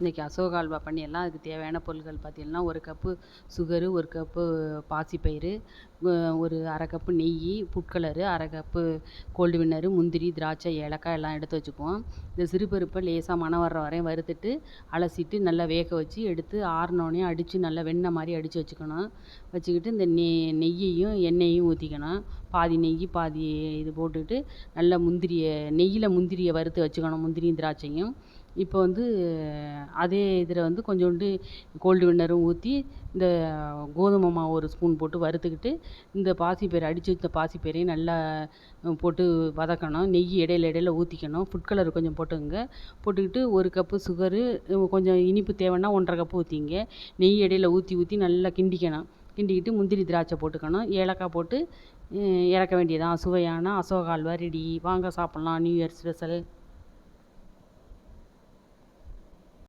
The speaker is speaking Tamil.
இன்றைக்கி அசோகா அல்வா பண்ணிடலாம். அதுக்கு தேவையான பொருட்கள் பார்த்தீங்கன்னா ஒரு கப்பு சுகரு ஒரு கப்பு பாசிப்பயிறு ஒரு அரை கப்பு நெய் புட்கலரு அரை கப்பு கோல்டு வின்னரு முந்திரி திராட்சை ஏலக்காய் எல்லாம் எடுத்து வச்சுக்குவோம். இந்த சிறுபருப்பை லேசாக மணம் வர்ற வரையும் வறுத்துட்டு அலசிட்டு நல்லா வேக வச்சு எடுத்து ஆறினோடனே அடித்து நல்லா வெண்ணெய் மாதிரி அடித்து வச்சுக்கணும். வச்சுக்கிட்டு இந்த நெய் நெய்யையும் எண்ணெயையும் ஊற்றிக்கணும் பாதி நெய் பாதி இது போட்டுக்கிட்டு நல்லா முந்திரியை நெய்யில் முந்திரியை வறுத்து வச்சுக்கணும் முந்திரியும் திராட்சையும். இப்போ வந்து அதே இதில் வந்து கொஞ்சோண்டு கோல்டு வின்னரும் ஊற்றி இந்த கோதுமை மாவு ஒரு ஸ்பூன் போட்டு வறுத்துக்கிட்டு இந்த பாசிப்பயிறு அடித்து வச்ச பாசிப்பயிறையும் நல்லா போட்டு வதக்கணும். நெய் இடையில இடையில ஊற்றிக்கணும் ஃபுட் கலர் கொஞ்சம் போட்டுக்கோங்க. போட்டுக்கிட்டு ஒரு கப்பு சுகரு கொஞ்சம் இனிப்பு தேவைன்னா ஒன்றரை கப்பு ஊற்றிங்க நெய் இடையில ஊற்றி ஊற்றி நல்லா கிண்டிக்கணும். கிண்டிக்கிட்டு முந்திரி திராட்சை போட்டுக்கணும். ஏலக்காய் போட்டு இறக்க வேண்டியதான் சுவையான அசோகா அல்வா ரெடி. வாங்க சாப்பிட்லாம். New year special